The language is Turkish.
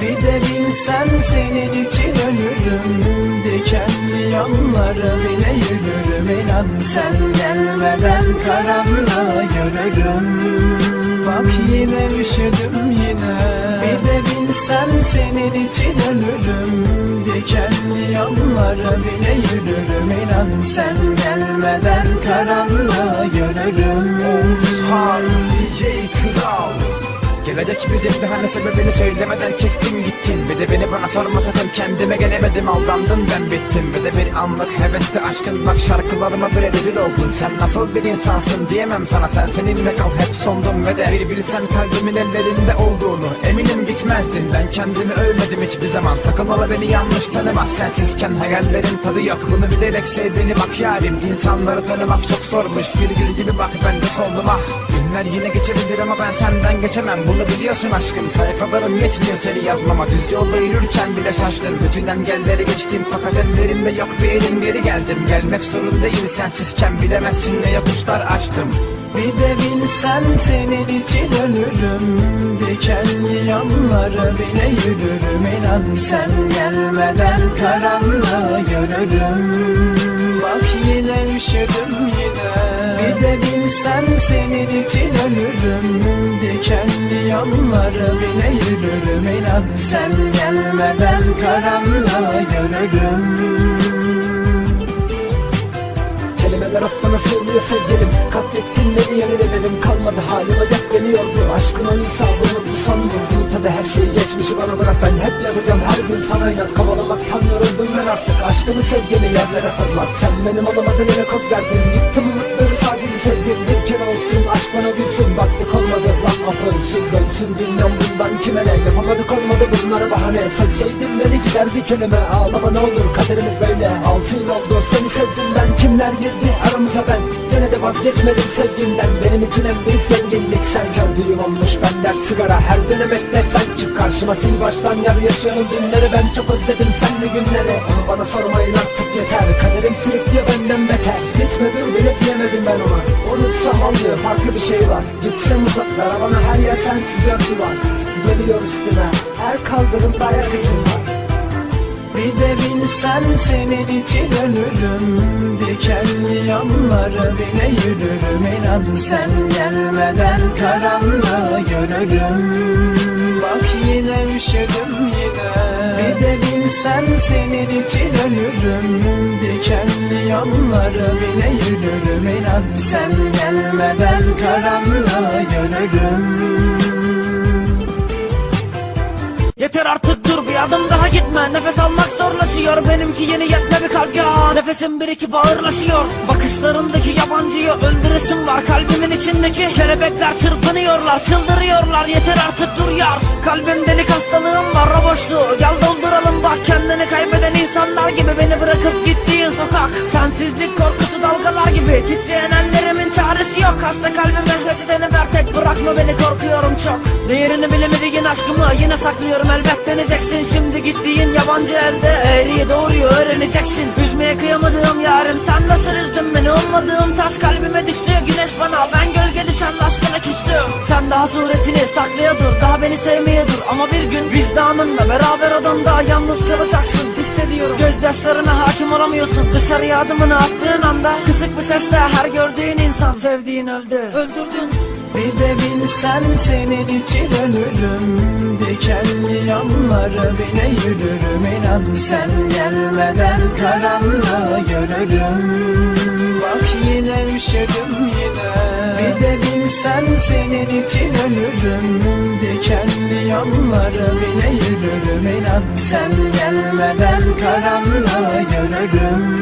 Bir de bilsen senin için ölürüm. Dikenli yolları bile yürürüm. İnan sen gelmeden karanlığı görürüm Bak yine üşüdüm yine. Bir de bilsen senin için ölürüm. Dikenli yolları bile yürürüm. İnan sen gelmeden karanlığı görürüm Han DJ Kral Gelecek bir hani sebebini söylemeden çektin gittin Ve de beni bana sorma sakın kendime gelemedim. Aldandım ben bittim. Ve de bir anlık heveste aşkın. Bak şarkılarıma bile rezil oldun. Sen nasıl bir insansın diyemem sana. Sen seninle kal hep sondum Ve de bir bilsen kalbimin ellerinde olduğunu eminim gitmezdin. Ben kendimi övmedim hiçbir zaman. Sakın ola beni yanlış tanıma. Sensizken hayallerin tadı yok. Bunu bilerek sevdiğini bak yarim. İnsanları tanımak çok zormuş. Bir gül gibi bak ben de soldum ah Günler yine geçebilir ama ben senden geçemem. Bunu biliyorsun aşkım. Sayfalarım yetmiyor seni yazmama. Düz yolda yürürken bile şaştım. Bütün engelleri geçtim. Fakat ellerimde yok bir elim. Geri geldim. Gelmek zorundayım sensizken. Bilemezsin ne yokuşlar açtım Bir de bilsen senin için ölürüm. Dikenli yolları bile yürürüm. İnan sen gelmeden karanlığı görürüm. Bak yine üşüdüm yine. Bir de bilsen senin için ölürüm. Dikenli yolları bile yürürüm. İnan sen gelmeden karanlığı görürüm. Kelimeler affına sığmıyor sevgilim? Katlettin beni yemin ederim Kalmadı halime hep beni yordu Aşkın oyunsa bunu bulsam vurdu Tabi her şeyi geçmişi bana bırak. Ben hep yazacağım. Her gün sana inat. Kovalamaktan yoruldum ben artık. Aşkımı sevgimi yerlere fırlat. Sen benim olamadın yine koz verdin. Yıktım umutları sadece sevdim. Bir kere olsun. Aşk bana gülsün. Baktık olmadı lan afölsün Dönsün. Dünyam bundan kime ne. Yapamadık olmadı bunlara bahane. Sevseydin beni giderdik önüme Ağlama ne olur. Kaderimiz böyle. Altı yıl oldu. Seni sevdim ben. Kimler girdi? Aramıza ben vazgeçmedim sevgimden Benim için en büyük zenginlik. Sen gördüğüm olmuş bender sigara. Her dönem sen çık karşıma. Sil baştan yarı yaşayalım günleri Ben çok özledim senli günleri. Onu bana sormayın artık yeter. Kaderim sürüklüyor benden beter. Gitme dur bile diyemedim ben ona. Unutsam alıyor farklı bir şey var. Gitsem uzaklara bana her yer sensiz gördüler Geliyor üstüme her kaldırımda ayak izin var. Bir de bilsen senin için ölürüm yolları bile yürürüm İnan sen gelmeden karanlığı görürüm Bak yine üşüdüm yine. Bir de bilsen senin için ölürüm. Dikenli yolları bile yürürüm İnan sen gelmeden karanlığı görürüm Yeter artık dur bir adım daha gitme. Nefes almak zorlaşıyor. Benimki yeni yetme bir kalp ya. Nefesim birikip ağırlaşıyor Bakışlarındaki yabancıyı öldüresim var. Kalbimin içindeki kelebekler çırpınıyorlar Çıldırıyorlar. Yeter artık dur yar. Kalbim delik hastalığım var. O Gel dolduralım bak. Kendini kaybeden insanlar gibi Beni bırakıp gittiğin sokak. Sensizlik korkusu dalgalar gibi Titreyen ellerimin çaresi yok. Hasta kalbime reçeteni ver. Tek bırakma beni korkuyorum çok. Değerini bilemediğin aşkımı yine saklıyorum elbet döneceksin Şimdi gittiğin yabancı elde. Eğriyi doğruyu öğreneceksin. Üzmeye kıyamadığım yarim sen nasıl üzdün beni? Olmadığım taş kalbime düştü. Güneş bana Ben gölge düşen aşkına küstüm Sen daha suretini saklaya dur. Daha beni sevmeye dur. Ama bir gün vicdanınla beraber odanda yalnız kalacaksın. Hissediyorum. Gözyaşlarına hakim olamıyorsun. Dışarıya adımını attığın anda Kısık bir sesle her gördüğün insan sevdiğin öldü. Öldürdün bir de bilsen senin için ölürüm. Dikenli yolları bile yürürüm. İnan sen gelmeden karanlığı görürüm. Bak yine üşüdüm yine. Bir de bilsen senin için ölürüm. Dikenli yolları bile yürürüm. İnan sen gelmeden karanlığı görürüm.